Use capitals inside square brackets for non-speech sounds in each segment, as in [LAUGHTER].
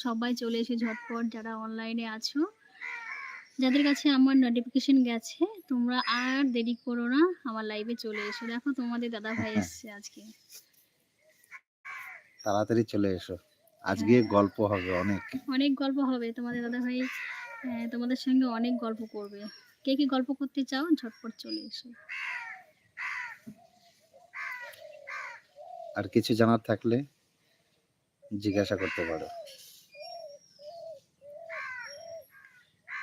সবাই চলে এসে ঝটপট যারা অনলাইনে আছো যাদের কাছে আমার নোটিফিকেশন গেছে তোমরা আর দেরি করো না আমার লাইভে চলে এসো। দেখো তোমাদের দাদা ভাই এসছে আজকে। তাড়াতাড়ি চলে এসো। আজকে হ্যাঁ। গল্প হবে অনেক। অনেক গল্প হবে। তোমাদের দাদা ভাই তোমাদের সঙ্গে অনেক গল্প করবে। কে কি গল্প করতে চাও ঝটপট চলে এসো। আর কিছু জানার থাকলে জিজ্ঞাসা করতে পারো।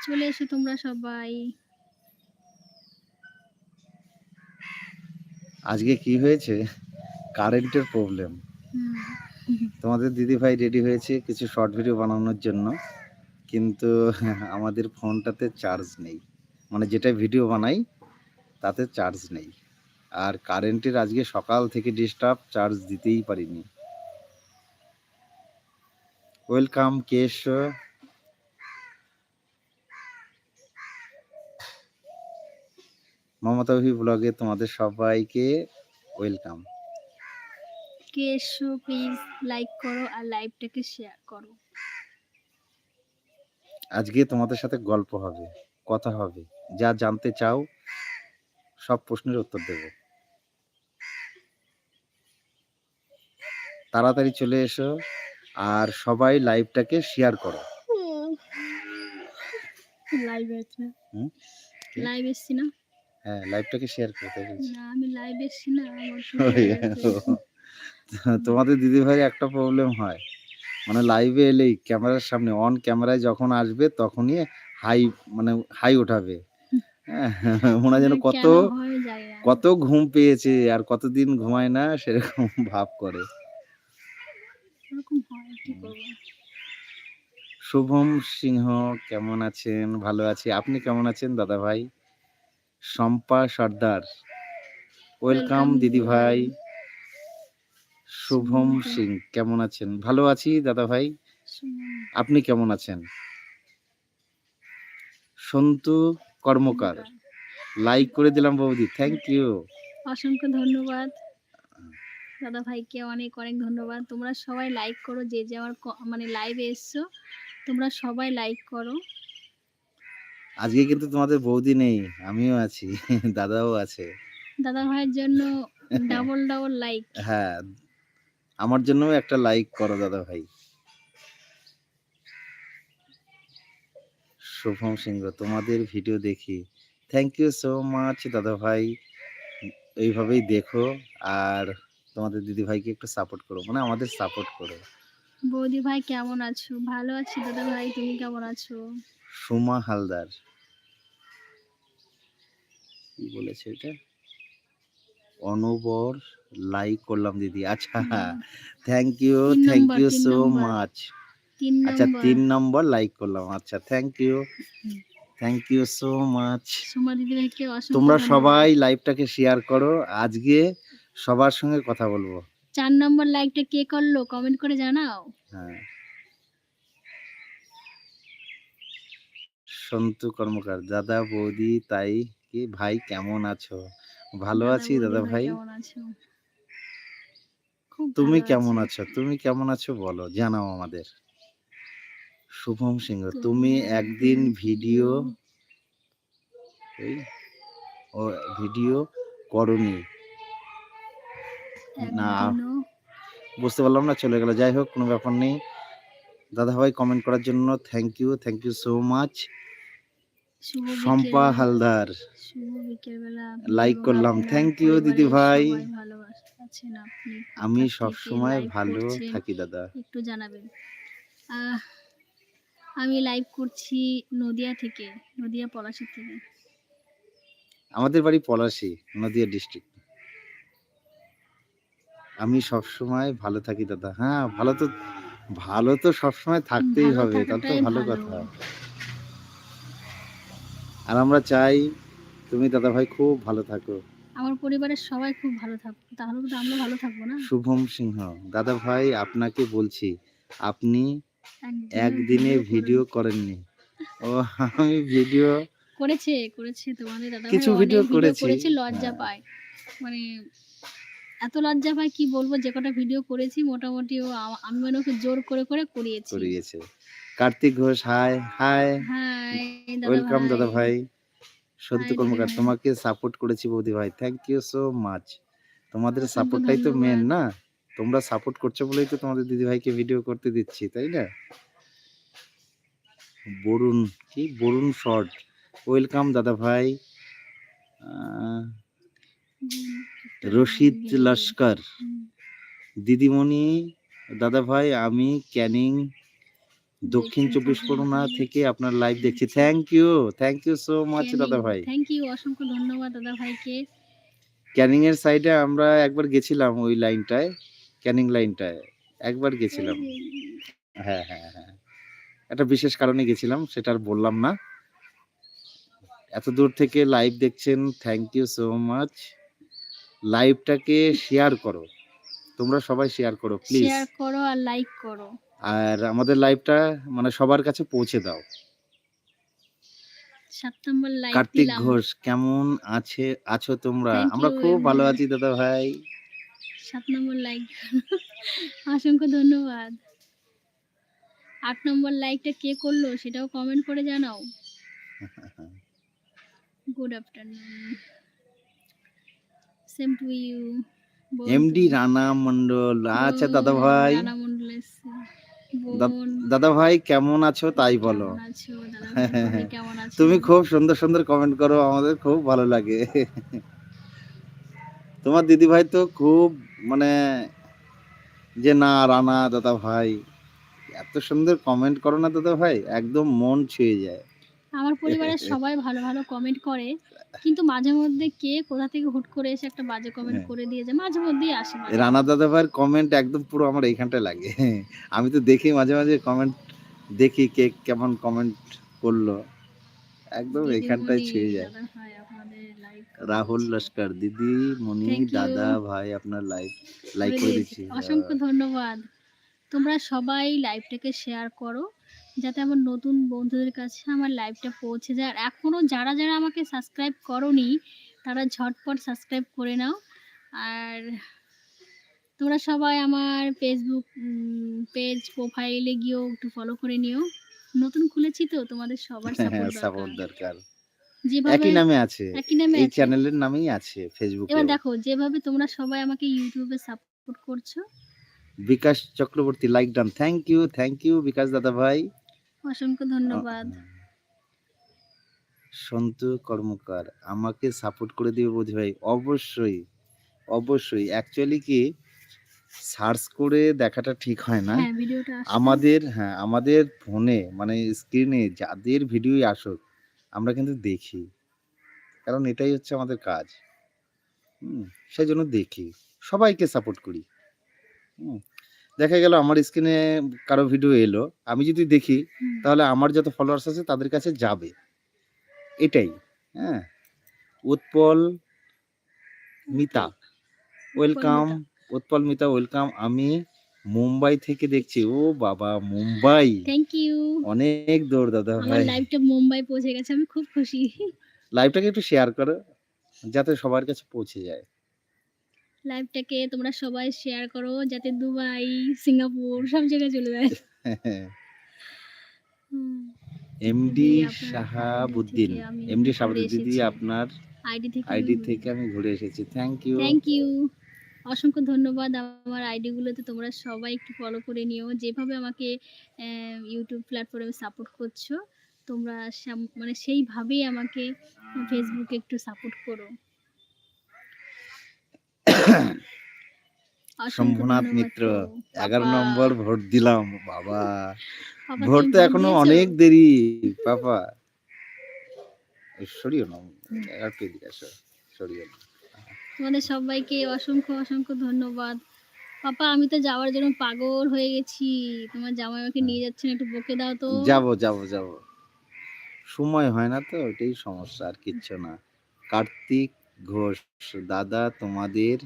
চলে এসো তোমরা সবাই। আজকে কি হয়েছে? কারেন্টের প্রবলেম তোমাদের দিদি ভাই রেডি হয়েছে কিছু শর্ট ভিডিও বানানোর জন্য। কিন্তু আমাদের ফোনটাতে চার্জ নেই। মানে যেটা ভিডিও বানাই তাতে চার্জ নেই। আর কারেন্টের আজকে সকাল থেকে ডিস্টার্ব চার্জ দিতেই পারিনি। ওয়েলকাম কেশ মমতাভি ব্লগে তোমাদের সবাইকে ওয়েলকাম। কে এসো প্লিজ লাইক করো আর লাইভটাকে শেয়ার করো। আজকে তোমাদের সাথে গল্প হবে কথা হবে যা জানতে চাও সব প্রশ্নের উত্তর দেব। তাড়াতাড়ি চলে এসো আর সবাই লাইভটাকে শেয়ার করো। লাইভ আছে? লাইভ এসছি না? হ্যাঁ লাইভটাকে শেয়ার করতে বলছি। না আমি লাইভ এসছি না তোমাদের দিদি ভাই একটা প্রবলেম হয়। মানে লাইভে এলেই ক্যামেরার সামনে অন ক্যামেরায় যখন আসবে তখনই হাই মানে হাই ওঠাবে হ্যাঁ ওনা যেন কত কত ঘুম পেয়েছে আর কতদিন ঘুমায় না সেরকম ভাব করে। হয় শুভম সিংহ কেমন আছেন? ভালো আছি। আপনি কেমন আছেন দাদা ভাই শম্পা সর্দার। ওয়েলকাম দিদি ভাই। শুভম সিং কেমন আছেন? ভালো আছি দাদা ভাই। আপনি কেমন আছেন? সন্তু কর্মকার। লাইক করে দিলাম বৌদি থ্যাংক ইউ অসংখ্য ধন্যবাদ। দাদা ভাইকে অনেক অনেক ধন্যবাদ। তোমরা সবাই লাইক করো যে যে আমার মানে লাইভে এসছো তোমরা সবাই লাইক করো। আজকে কিন্তু তোমাদের বৌদি নেই আমিও আছি [LAUGHS] দাদাও আছে। দাদা ভাইয়ের জন্য ডাবল ডাবল লাইক হ্যাঁ আমার জন্য একটা লাইক করো দাদা ভাই। শুভম সিংহ তোমাদের ভিডিও দেখি। থ্যাংক ইউ সো মাচ দাদা ভাই। এইভাবেই দেখো আর তোমাদের দিদি ভাইকে একটু সাপোর্ট করো মানে আমাদের সাপোর্ট করো। বৌদি ভাই কেমন আছো? ভালো আছি দাদা ভাই তুমি কেমন আছো? সুমা হালদার। কি বলেছে এটা? অনবর লাইক করলাম দিদি। আচ্ছা থ্যাংক ইউ তিন thank number, you so much আচ্ছা তিন নম্বর লাইক করলাম। আচ্ছা thank you thank you so much তোমরা সবাই লাইভটাকে শেয়ার করো। আজকে সবার সঙ্গে কথা বলব। চার নম্বর লাইকটা কে করল? কমেন্ট করে জানাও। হ্যাঁ। সন্তু কর্মকার দাদা বৌদি তাই কি? ভাই কেমন আছো? ভালো আছি দাদা ভাই তুমি কেমন আছো। তুমি কেমন আছো বলো জানাও আমাদের। শুভম সিংহ তুমি একদিন ভিডিও ভিডিও করনি। না। বুঝতে পারলাম না চলে গেল। যাই হোক কোনো ব্যাপার নেই। দাদা ভাই কমেন্ট করার জন্য thank you thank you so much Shampa Haldar. এবং করলাম। থ্যাংক ইউ দিদি ভাই। আমি সব সময় ভালো থাকি দাদা। একটু জানাবেন। আমি লাইভ করছি নদিয়া থেকে নদিয়া পলাশি থেকে। আমাদের বাড়ি পলাশি নদিয়া ডিস্ট্রিক্ট আমি সব সময় ভালো থাকি দাদা হ্যাঁ ভালো তো ভালো তো সব সময় থাকতেই হবে তাহলে তো ভালো। কথা আর আমরা চাই তুমি দাদা ভাই খুব ভালো থাকো আমার পরিবারের সবাই খুব ভালো থাকব তাহলে তো আমরা ভালো থাকব না শুভম সিংহ দাদা ভাই আপনাকে বলছি আপনি একদিনে ভিডিও করেননি ও আমি ভিডিও করেছে করেছে তোমাদের দাদা কিছু করেছি। করেছে লজ্জা হ্যাঁ। পায় মানে এত লজ্জা পাই কি বলব? যে কটা ভিডিও করেছি মোটামুটি ও আমি মানে ওকে জোর করে করে করিয়েছি। করিয়েছে। Kartik Ghosh hi hi hi welcome দাদা ভাই। সন্তু কর্মকার তোমাকে সাপোর্ট করেছি বৌদি ভাই। থ্যাংক ইউ সো মাচ তোমাদের সাপোর্টটাই তো মেন না? তোমরা সাপোর্ট করছ বলেই তো তোমাদের দিদি ভাইকে ভিডিও করতে দিচ্ছি তাই না? বরুণ কি? বরুণ শর্ট ওয়েলকাম দাদা ভাই। আহ, রশিদ লস্কর দিদিমণি দাদা ভাই আমি ক্যানিং দক্ষিণ চব্বিশ পরগনা থেকে। আপনার লাইভ দেখছি। Thank you thank you so much দাদা ভাই থ্যাংক ইউ অসংখ্য ধন্যবাদ দাদা ভাইকে ক্যানিং এর সাইডে আমরা একবার গেছিলাম ওই লাইনটায় ক্যানিং লাইনটায় একবার গেছিলাম। হ্যাঁ হ্যাঁ হ্যাঁ। একটা বিশেষ কারণে গেছিলাম সেটা আর বললাম না। এত দূর থেকে লাইভ দেখছেন থ্যাংক ইউ সো মাচ লাইভটাকে শেয়ার করো। তোমরা সবাই শেয়ার করো প্লিজ শেয়ার করো আর লাইক করো। আর আমাদের লাইভটা মানে সবার কাছে পৌঁছে দাও। কার্তিক ঘোষ কেমন আছে? আছো তোমরা? আমরা খুব ভালো আছি দাদা ভাই। সাত নম্বর লাইক অসংখ্য ধন্যবাদ। আট নম্বর লাইকটা কে করল সেটাও কমেন্ট করে জানাও। [LAUGHS] Good afternoon same to you MD Rana Mondal আচ্ছা দাদা ভাই রানা মন্ডল দাদা ভাই কেমন আছো? তাই বলো। [LAUGHS] তুমি খুব সুন্দর সুন্দর কমেন্ট করো আমাদের খুব ভালো লাগে। [LAUGHS] তোমার দিদি ভাই তো খুব মানে যে না রানা দাদা ভাই এত সুন্দর কমেন্ট করো না দাদা ভাই একদম মন ছুঁয়ে যায়। আমার পরিবারের [LAUGHS] সবাই ভালো ভালো কমেন্ট করে কিন্তু মাঝে মধ্যে কে কোথা থেকে হুট করে এসে একটা বাজে কমেন্ট হ্যাঁ। করে দিয়ে যায় মাঝে মধ্যেই আসে রানা দাদা ভাইয়ের কমেন্ট একদম পুরো আমার এইখানটায় লাগে। [LAUGHS] আমি তো দেখি মাঝে মাঝে কমেন্ট দেখি কে কেমন কমেন্ট করল। একদম দিদিমণি, এইখানটায় ছুঁয়ে যায়। রাহুল লস্কর দিদি মনি দাদা ভাই আপনার লাইভ লাইক করে করে দিচ্ছি। অসংখ্য ধন্যবাদ। তোমরা সবাই লাইভটাকে শেয়ার করো। যাতে আমার নতুন বন্ধুদের কাছে আমার লাইভটা পৌঁছে যায়। আর এখনও যারা যারা আমাকে সাবস্ক্রাইব করনি তারা ঝটপট সাবস্ক্রাইব করে নাও। আর তোমরা সবাই আমার ফেসবুক পেজ প্রোফাইলে গিয়েও একটু ফলো করে নিও। নতুন খুলেছি তো তোমাদের সবার হ্যাঁ সাপোর্ট সাপোর্ট দরকার। যেভাবে একই নামে আছে এই। চ্যানেলের নামেই আছে ফেসবুকে এবার দেখো যেভাবে তোমরা সবাই আমাকে ইউটিউবে সাপোর্ট করছ। Bikash Chakraborty like done thank you thank you Bikash দাদা ভাই অসংখ্য ধন্যবাদ। সন্তু কর্মকার আমাকে সাপোর্ট করে দিবে বোধ ভাই অবশ্যই অবশ্যই। অ্যাকচুয়ালি কি সার্চ করে দেখাটা ঠিক হয় না। হ্যাঁ। আমাদের হ্যাঁ আমাদের ফোনে মানে স্ক্রিনে যাদের ভিডিওই আসুক আমরা কিন্তু দেখি। কারণ এটাই হচ্ছে আমাদের কাজ। হুম সেই জন্য দেখি। সবাইকে সাপোর্ট করি। হুম দেখা গেল আমার স্ক্রিনে কারও ভিডিও এলো আমি যদি দেখি তাহলে আমার যত ফলোয়ার্স আছে তাদের কাছে যাবে। এটাই হ্যাঁ। উৎপল মিতা ওয়েলকাম উৎপল মিতা ওয়েলকাম আমি মুম্বাই থেকে দেখছি ও বাবা মুম্বাই। থ্যাংক ইউ অনেক দূর দাদা ভাই। লাইভটা মুম্বাই পৌঁছে গেছে আমি খুব খুশি। লাইভটাকে একটু শেয়ার করো যাতে সবার কাছে পৌঁছে যায়। লাইভটাকে তোমরা সবাই শেয়ার করো যাতে দুবাই সিঙ্গাপুর সব জায়গায় চলে যায়। [LAUGHS] এমডি শাহাবুদ্দিন। আমি এমডি শাহাবুদ্দিন দিদি এসেছি। আপনার আইডি থেকে আইডি থেকে আমি ঘুরে এসেছি। থ্যাংক ইউ থ্যাংক ইউ অসংখ্য ধন্যবাদ আমার আইডি গুলোতে। তোমরা সবাই একটু ফলো করে নিও। যেভাবে আমাকে ইউটিউব প্ল্যাটফর্মে সাপোর্ট করছ তোমরা সাম- মানে সেইভাবেই আমাকে ফেসবুকে একটু সাপোর্ট করো। শম্ভুনাথ মিত্র এগারো নম্বর ভোট দিলাম বাবা। ভোট তো এখনও অনেক দেরি পাপা। সরিও না একটু এদিকে আসো সরিও না। তোমাদের সবাইকে অসংখ্য অসংখ্য ধন্যবাদ। পাপা আমি তো যাওয়ার জন্য পাগল হয়ে গেছি। তোমার জামাই আমাকে নিয়ে যাচ্ছেন একটু বকে দাও তো। যাব যাব যাব। সময় হয় না তো ওটাই সমস্যা আর কিচ্ছু না। কার্তিক ঘোষ দাদা তোমাদের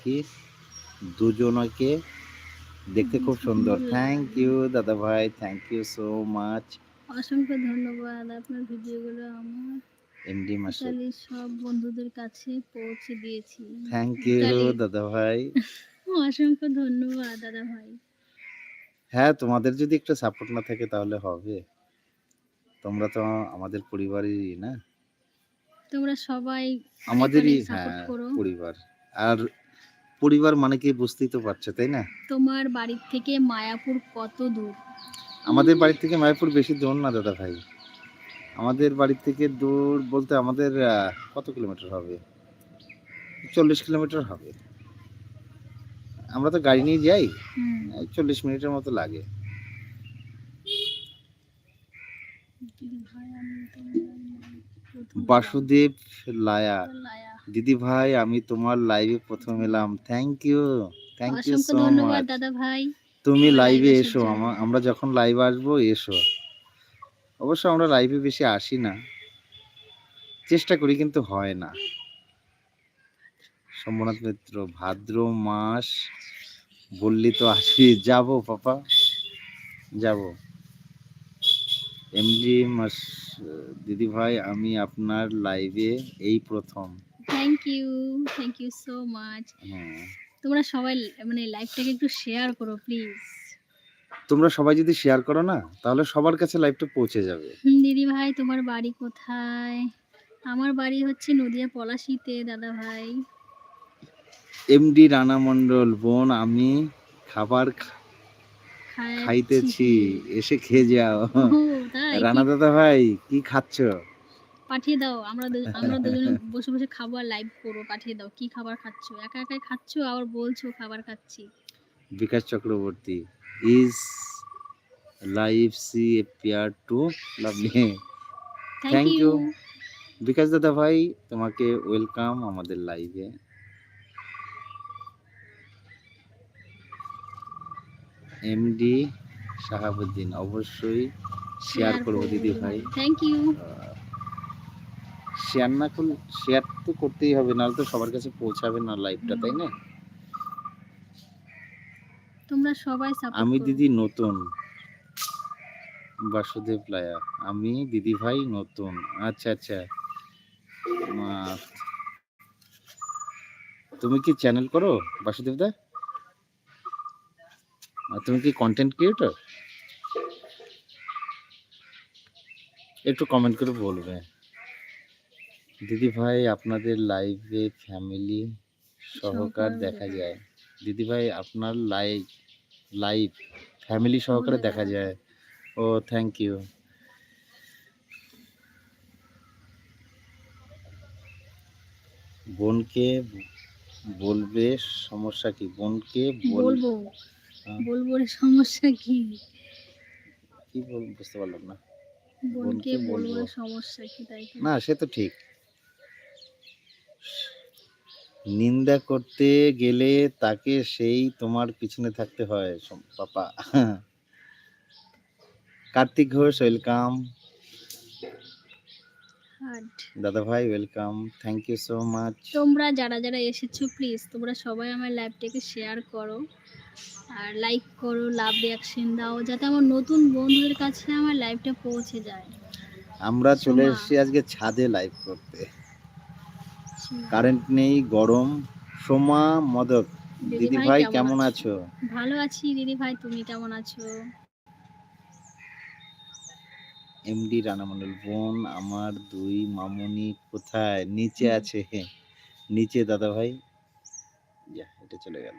কি? দুজনকে দেখতে খুব সুন্দর। থ্যাংক ইউ দাদা ভাই থ্যাংক ইউ সো মাচ অসংখ্য ধন্যবাদ আপনার ভিডিওগুলো আমার। এমডি মাসুদ সব বন্ধুদের কাছে পৌঁছে দিয়েছি। থ্যাংক ইউ দাদা ভাই। [LAUGHS] অসংখ্য ধন্যবাদ দাদা ভাই। হ্যাঁ তোমাদের যদি একটু সাপোর্ট না থাকে তাহলে হবে। তোমরা তো আমাদের পরিবারেরই না? তোমরা সবাই আমাদেরই হ্যাঁ পরিবার। আর পরিবার মানে কি বুঝতেই তো পারছ তাই না? তোমার বাড়ির থেকে মায়াপুর কত দূর? আমাদের বাড়ি থেকে মায়াপুর বেশি দূর না দাদা ভাই। আমাদের বাড়ি থেকে দূর বলতে আমাদের কত কিলোমিটার হবে? চল্লিশ কিলোমিটার হবে। আমরা তো গাড়ি নিয়ে যাই চল্লিশ মিনিটের মতো লাগে। ভাই, আমি বাসুদেব লায়া। দিদি ভাই আমি তোমার লাইভে প্রথম এলাম। Thank you thank you so much দাদা ভাই। তুমি লাইভে এসো আমরা যখন লাইভে আসব এসো। অবশ্য আমরা লাইভে বেশি আসি না। চেষ্টা করি কিন্তু হয় না। সোমনাথ মিত্র ভাদ্র মাস। বললি তো আসি। যাব পাপা। যাব। এমডি মাস দিদি ভাই আমি আপনার লাইভে এই প্রথম। Thank you thank you so much তোমরা সবাই মানে লাইভটাকে একটু শেয়ার করো প্লিজ তোমরা সবাই যদি শেয়ার করো না তাহলে সবার কাছে লাইভটা পৌঁছে যাবে। দিদি ভাই তোমার বাড়ি কোথায়? আমার বাড়ি হচ্ছে নদিয়া পলাশিতে দাদা ভাই। এমডি রানা মণ্ডল বোন আমি খাবার খা-। খাইতেছি এসে খেয়ে যাও। [LAUGHS] রানা দাদা ভাই কি খাচ্ছ? পাঠিয়ে দাও আমরা আমরা দুজনে বসে বসে খাব আর লাইভ করব পাঠিয়ে দাও। কি খাবার খাচ্ছো? একা একাই খাচ্ছো আবার বলছো খাবার খাচ্ছি? Bikash Chakraborty is live see pair to lovely thank you Bikash দাদা ভাই তোমাকে ওয়েলকাম আমাদের লাইভে এমডি শাহাবুদ্দিন অবশ্যই শেয়ার করব দিদি ভাই। থ্যাংক ইউ শেয়ার না করলে শেয়ার তো করতেই হবে নাহলে তো সবার কাছে পৌঁছাবে না লাইভটা তাই না? তোমরা সবাই সাপোর্ট আমি দিদি নতুন বাসুদেব লায়া। আমি দিদি ভাই নতুন। আচ্ছা আচ্ছা। তুমি কি চ্যানেল করো বাসুদেব দা? তুমি কি কন্টেন্ট ক্রিয়েটর একটু কমেন্ট করে বলবে। দিদি ভাই আপনাদের লাইভে ফ্যামিলি সহকার দেখা যায়। দিদি ভাই আপনার লাইভ লাইভ ফ্যামিলি সহকারে দেখা যায়। ও থ্যাংক ইউ বোনকে বলবে সমস্যা কি? বোনকে বল বলব। বলব রে সমস্যা কি? কি বল বুঝতে পারলাম না। বোনকে বলব বলব। সমস্যা কি তাই না সে তো ঠিক। নিন্দা করতে গেলে তাকে সেই তোমার পিছনে থাকতে হয় papa. Kartik Ghosh welcome. Heart দাদা ভাই welcome thank you so much তোমরা যারা যারা এসেছ প্লিজ তোমরা সবাই আমার লাইভটাকে শেয়ার করো আর লাইক করো লাভ রিয়াকশন দাও যাতে আমার নতুন বন্ধুদের কাছে আমার লাইভটা পৌঁছে যায়। আমরা চলে এসেছি আজকে ছাদে লাইভ করতে। কারেন্ট নেই গরম। সোমা মদক। দিদি ভাই কেমন আছো? ভালো আছি দিদি ভাই তুমি কেমন আছো? এমডি রানামন্ডল বোন আমার দুই মামুনি কোথায়? নিচে আছে আছে নিচে দাদা ভাই যা এটা চলে গেল।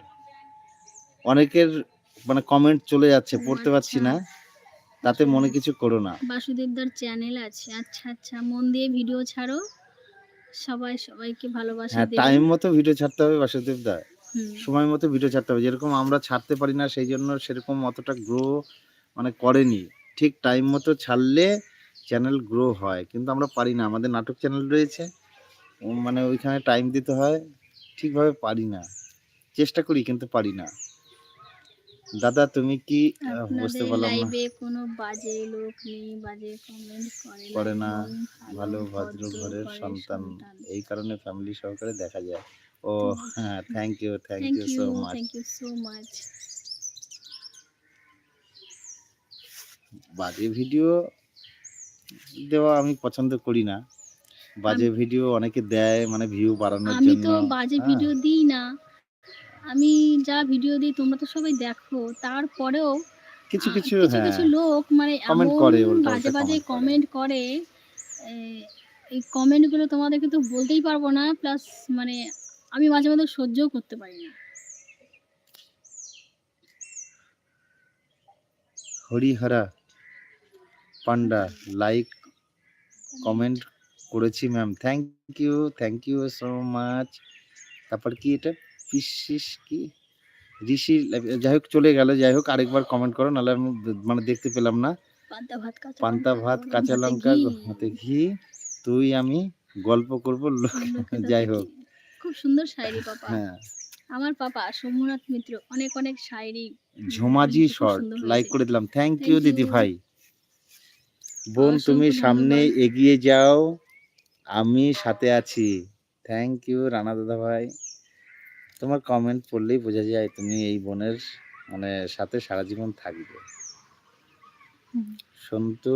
অনেকের মানে কমেন্ট চলে যাচ্ছে পড়তে পারছি আচ্ছা। না। তাতে মনে কিছু করো না। বাসুদেবদার চ্যানেল আছে। আচ্ছা আচ্ছা মন দিয়ে ভিডিও ছাড়ো। সবাই সবাইকে ভালোবাসা হ্যাঁ টাইম মতো ভিডিও ছাড়তে হবে বাসুদেব দা হুম, সময় মতো ভিডিও ছাড়তে হবে। যেরকম আমরা ছাড়তে পারি না সেই জন্য সেরকম অতটা গ্রো মানে করেনি। ঠিক টাইম মতো ছাড়লে চ্যানেল গ্রো হয়। কিন্তু আমরা পারি না আমাদের নাটক চ্যানেল রয়েছে। মানে ওইখানে টাইম দিতে হয় ঠিকভাবে পারি না। চেষ্টা করি কিন্তু পারি না। দাদা তুমি কি বুঝতে পারলাম না। লাইভে কোনো বাজে লোক নেই বাজে কমেন্ট করে না, ভালো ভদ্র ঘরের সন্তান। এই কারণে ফ্যামিলি সহকারে দেখা যায়। ও হ্যাঁ thank you thank you so much thank you so much বাজে ভিডিও দেওয়া আমি পছন্দ করি না। বাজে ভিডিও অনেকে দেয় মানে ভিউ বাড়ানোর জন্য আমি তো বাজে হ্যাঁ, ভিডিও দিই না। আমি যা ভিডিও দিই তোমরা তো সবাই দেখো। তারপরেও কিছু কিছু কিছু হ্যাঁ। কিছু লোক মানে এমন করে, বাজে বাজে কমেন্ট করে। এই কমেন্টগুলো তোমাদেরকে তো বলতেই পারব না। প্লাস মানে আমি মাঝে মাঝে সহ্যও করতে পারি না। হরিহরা পান্ডা লাইক কমেন্ট করেছি ma'am thank you thank you so much তারপর কি এটা? পিসিস কি? ঋষি যাই হোক চলে গেল যাই হোক আরেকবার কমেন্ট করো নাহলে আমি মানে দেখতে পেলাম না। পান্তা ভাত কাঁচা লঙ্কা, হাতে ঘি। তুই আমি গল্প করব [LAUGHS] যাই হোক। খুব সুন্দর শায়রি পাপা। হ্যাঁ। আমার পাপা সোমনাথ মিত্র অনেক অনেক শায়রি ঝুমাজি শর্ট লাইক করে দিলাম। থ্যাংক ইউ দিদি ভাই বোন তুমি সামনে এগিয়ে যাও। আমি সাথে আছি। থ্যাংক ইউ রানা দাদা ভাই। তোমার কমেন্ট পড়লেই বোঝা যায় তুমি এই বোনের মানে সাথে সারা জীবন থাকবে। সন্তু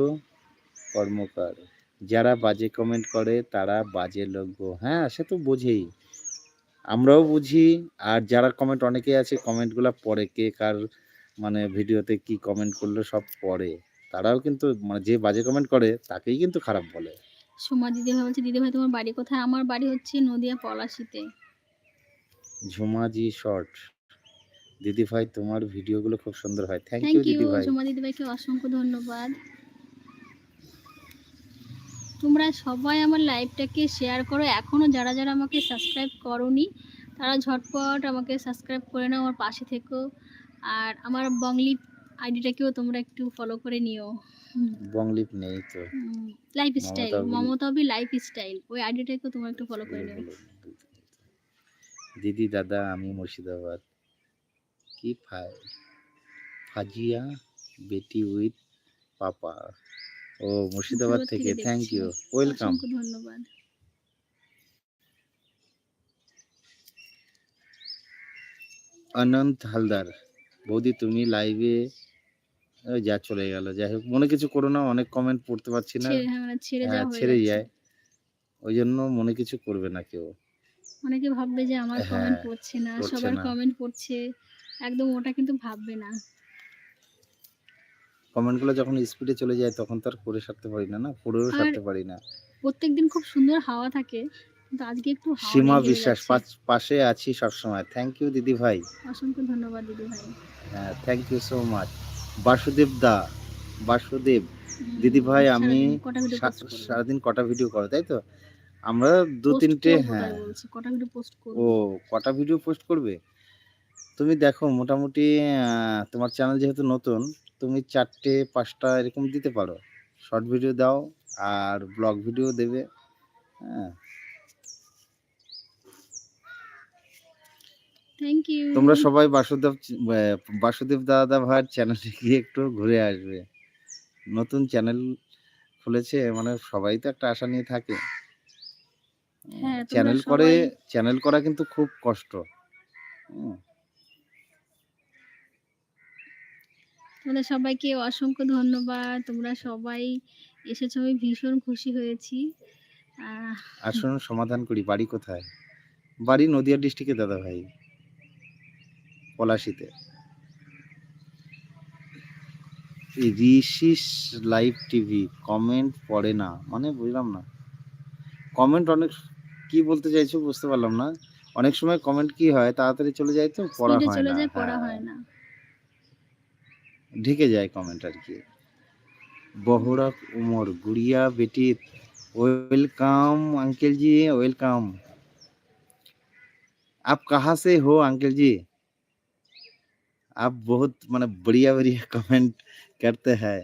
কর্মকার। যারা বাজে কমেন্ট করে তারা বাজে লোক হ্যাঁ সে তো বোঝেই। আমরাও বুঝি। আর যারা কমেন্ট অনেকে আছে কমেন্টগুলো পড়ে কে কার মানে ভিডিওতে কি কমেন্ট করল সব পড়ে। তারাও কিন্তু মানে যে বাজে কমেন্ট করে তাকেই কিন্তু খারাপ বলে। সোমা দিদি ভাই বলছে দিদি ভাই তোমার বাড়ি কোথায়? আমার বাড়ি হচ্ছে নদিয়া পলাশিতে। ঝুমাজি শর্ট। দিদি ভাই তোমার ভিডিওগুলো খুব সুন্দর হয়। থ্যাংক ইউ থ্যাংক ইউ দিদি ভাই। সোমা দিদি ভাইকে অসংখ্য ধন্যবাদ। তোমরা সবাই আমার লাইভটাকে শেয়ার করো। এখনও যারা যারা আমাকে সাবস্ক্রাইব করোনি তারা ঝটপট আমাকে সাবস্ক্রাইব করে নাও আমার পাশে থেকো। আর আমার বংলি আইডিটাকেও তোমরা একটু ফলো করে নিও। বংলিপ নেই তো। লাইফ স্টাইল মমতা বলি। মমতাবি লাইফ স্টাইল ওই আইডিটাকেও তোমরা একটু ফলো করে নিও। দিদি দাদা আমি মুর্শিদাবাদ। কি ফাজিয়া বেটি উইথ পাপা। ও মুর্শিদাবাদ থেকে থ্যাংক ইউ ওয়েলকাম ধন্যবাদ। অনন্ত হালদার বৌদি তুমি লাইভে যা চলে গেল। যাই হোক মনে কিছু করো না অনেক কমেন্ট পড়তে পারছি না। ছেড়ে হ্যাঁ মানে ছেড়ে হ্যাঁ, হয়ে। যায়। ওই জন্য মনে কিছু করবে না কেউ। অনেকে ভাববে যে আমার হ্যাঁ, কমেন্ট পড়ছে না সবার কমেন্ট পড়ছে। একদম ওটা কিন্তু ভাববে না। কমেন্টগুলো যখন স্পিডে চলে যায় তখন তো আর করে সারতে পারি না না? পড়েও সারতে পারি না। প্রত্যেকদিন খুব সুন্দর হাওয়া থাকে কিন্তু আজকে একটু সীমা বিশ্বাস। পাশ- আছি সবসময়। থ্যাংক ইউ দিদি ভাই। অসংখ্য ধন্যবাদ দিদি ভাই। হ্যাঁ thank you so much Basudeb da Basudeb দিদি ভাই আমি সারাদিন কটা ভিডিও করো তাই তো? আমরা দু তিনটে হ্যাঁ। ও কটা ভিডিও পোস্ট করবে? তুমি দেখো মোটামুটি তোমার চ্যানেল যেহেতু নতুন তুমি চারটে পাঁচটা এরকম দিতে পারো। শর্ট ভিডিও দাও আর ব্লগ ভিডিও দেবে হ্যাঁ। থ্যাংক ইউ তোমরা সবাই বাসুদেব বাসুদেব দাদা ভাইয়ের চ্যানেলে গিয়ে একটু ঘুরে আসবে। নতুন চ্যানেল খুলেছে মানে সবাই তো একটা আশা নিয়ে থাকে। হ্যাঁ, চ্যানেল করে চ্যানেল করা কিন্তু খুব কষ্ট। তোমাদের সবাইকে অসংখ্য ধন্যবাদ। তোমরা সবাই এসেছ আমি ভীষণ খুশি হয়েছি। আসুন সমাধান করি। বাড়ি কোথায়? বাড়ি নদিয়া ডিস্ট্রিক্টে দাদা ভাই। পলাশিতে ঋষিস লাইভ টিভি কমেন্ট পড়ে না মানে বুঝলাম না কমেন্ট অনেক কি বলতে চাইছো বুঝতে পারলাম না অনেক সময় কমেন্ট কি হয় তাড়াতাড়ি চলে যায় তো পড়া স্পিডে হয় চলে না যায় পড়া হ্যাঁ, হয় না ঢেকে যায় কমেন্ট আর কি বহরক উমর গুড়িয়া বেটি वेलकम अंकल जी वेलकम आप कहाँ से हो अंकल जी आप बहुत माने बढ़िया बढ़िया कमेंट करते हैं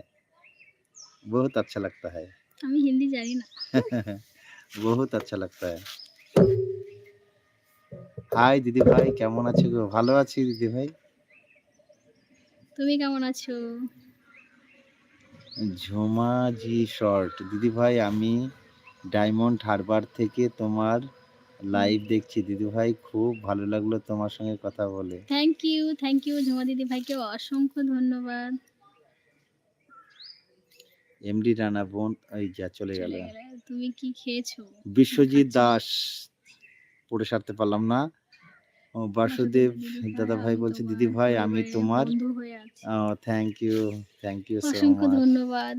बहुत अच्छा लगता है আমি হিন্দি জানি না [LAUGHS] बहुत अच्छा लगता है হাই দিদি ভাই কেমন আছো গো ভালো আছি দিদি ভাই তুমি কেমন আছো ঝুমা জি শর্ট দিদি ভাই আমি ডায়মন্ড হারবার থেকে তোমার লাইভ দেখছি। দিদি ভাই খুব ভালো লাগল তোমার সঙ্গে কথা বলে। Thank you thank you Jhuma দিদি ভাইকে অসংখ্য ধন্যবাদ। এমডি রানা বোন এই যা চলে গেল। তুমি কি খেয়েছো? বিশ্বজিৎ দাস পড়ে সারতে পারলাম না। ও বাসুদেব দাদা ভাই বলছে দিদি ভাই আমি তোমার thank you thank you so অসংখ্য ধন্যবাদ।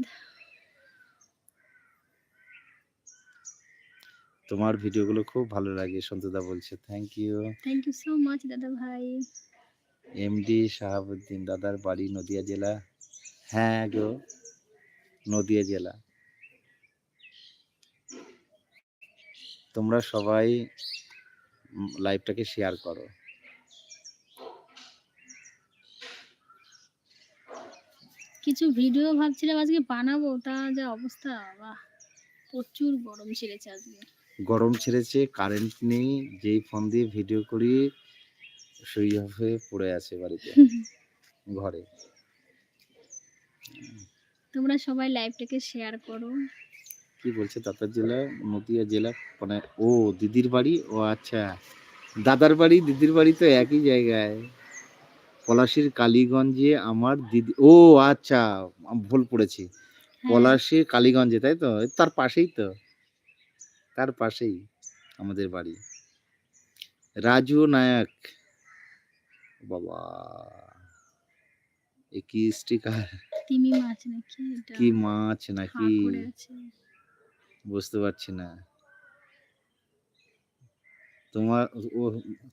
তোমার ভিডিওগুলো খুব ভালো লাগে সন্তদা বলছে thank you thank you so much দাদা ভাই। এমডি শাহাবুদ্দিন দাদার বাড়ি নদিয়া জেলা। হ্যাঁ গো নদিয়া জেলা। তোমরা সবাই লাইভটাকে শেয়ার করো। কিছু ভিডিও ভাবছিলাম আজকে বানাবো তা যা অবস্থা বাহ প্রচুর গরম ছেড়েছে আজকে। গরম ছেড়েছে কারেন্ট নেই যেই ফোন দিয়ে ভিডিও করি সুইচ অফ হয়ে পড়ে আছে বাড়িতে ঘরে। তোমরা সবাই লাইভটাকে শেয়ার করো। কি বলছে দাতার জেলা? নদিয়া জেলা? মানে ও দিদির বাড়ি? ও আচ্ছা দাদার বাড়ি দিদির বাড়ি তো একই জায়গায়। পলাশির কালীগঞ্জে আমার দিদি ও আচ্ছা ভুল পড়েছি। হ্যাঁ, পলাশির কালীগঞ্জে তাই তো? তার পাশেই তো। তার পাশেই আমাদের বাড়ি। রাজু নায়ক। বাবা এ কি স্টিকার তিমি মাছ নাকি? এটা কি মাছ নাকি? বুঝতে পারছি না। তোমার ও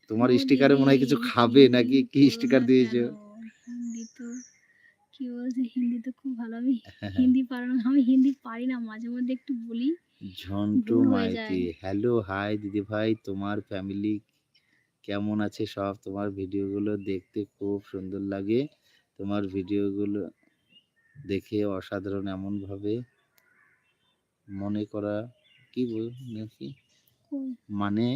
তোমার স্টিকারে মনে হয় কিছু খাবে নাকি? কি স্টিকার দিয়েছ? হিন্দি তো কি বলছে হিন্দি তো খুব ভালো। আমি হিন্দি পারো আমি হিন্দি পারি না মাঝে মধ্যে একটু বলি। ঝন্টু মাইতি। হ্যালো হাই দিদি ভাই তোমার ফ্যামিলি কেমন আছে সব? তোমার ভিডিওগুলো দেখতে খুব সুন্দর লাগে। তোমার ভিডিওগুলো দেখে অসাধারণ এমন ভাবে মনে করা কি বল নাকি? মানে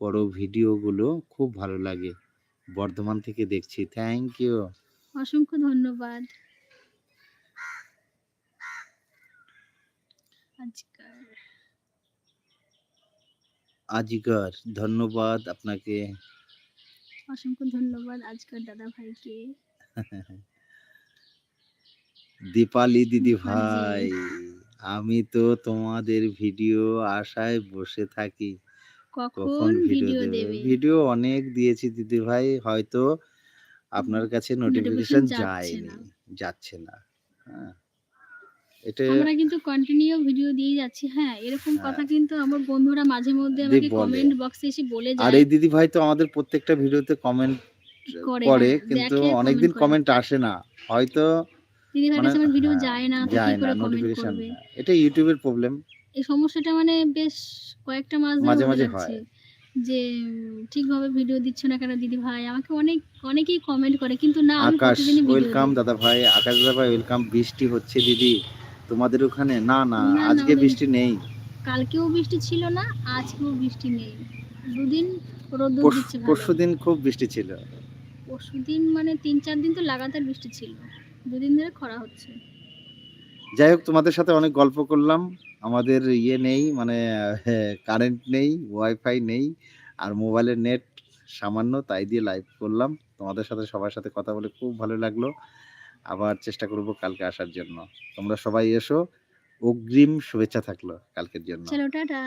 বড় ভিডিওগুলো খুব ভালো লাগে। বর্ধমান থেকে দেখছি। Thank you. অসংখ্য ধন্যবাদ। আজকাল আজিকার ধন্যবাদ আপনাকে। অসংখ্য ধন্যবাদ আজকাল দাদা ভাইকে দীপালি দিদি ভাই আমি তো তোমাদের ভিডিও আশায় বসে থাকি। কখন ভিডিও দেবে? ভিডিও অনেক দিয়েছি দিদি ভাই হয়তো আপনার কাছে নোটিফিকেশন যায়নি না। যাচ্ছে না। হ্যাঁ। এটা আমরা কিন্তু কন্টিনিউ ভিডিও দিয়ে যাচ্ছি। হ্যাঁ এরকম হ্যাঁ। কথা কিন্তু আমার বন্ধুরা মাঝে মধ্যে আমাকে কমেন্ট বক্সে এসে বলে যায় আর এই দিদি ভাই তো আমাদের প্রত্যেকটা ভিডিওতে কমেন্ট করে, কিন্তু অনেকদিন কমেন্ট আসে না। হয়তো দিদি ভাই মানে আমার ভিডিও যায় না যায় কি না করে কমেন্ট নোটিফিকেশন করবে? এটা ইউটিউবের প্রবলেম এই সমস্যাটা মানে বেশ কয়েকটা মাস ধরে মাঝে মাঝে হয়। যে ঠিকভাবে ভিডিও দিচ্ছ না কেন দিদি ভাই? আমাকে অনেক অনেকেই কমেন্ট করে কিন্তু না আমি আকাশ প্রতিদিনই ভিডিও ওয়েলকাম দাদা ভাই আকাশ দাদা ভাই ওয়েলকাম বৃষ্টি হচ্ছে দিদি। তোমাদের ওখানে? না না আজকে আমাদের- বৃষ্টি নেই। কালকেও বৃষ্টি ছিল না আজকেও বৃষ্টি নেই। দুদিন রোদ্দুর দিচ্ছে পরশু দিন খুব বৃষ্টি ছিল। পরশু দিন মানে তিন চার দিন তো লাগাতার বৃষ্টি ছিল। দুদিন ধরে খরা হচ্ছে। যাই হোক তোমাদের সাথে অনেক গল্প করলাম। আমাদের ইয়ে নেই মানে কারেন্ট নেই ওয়াইফাই নেই আর মোবাইলের নেট সামান্য তাই দিয়ে লাইভ করলাম। তোমাদের সাথে সবার সাথে কথা বলে খুব ভালো লাগল। আবার চেষ্টা করব কালকে আসার জন্য। তোমরা সবাই এসো। অগ্রিম শুভেচ্ছা থাকল কালকের জন্য। চলো টাটা।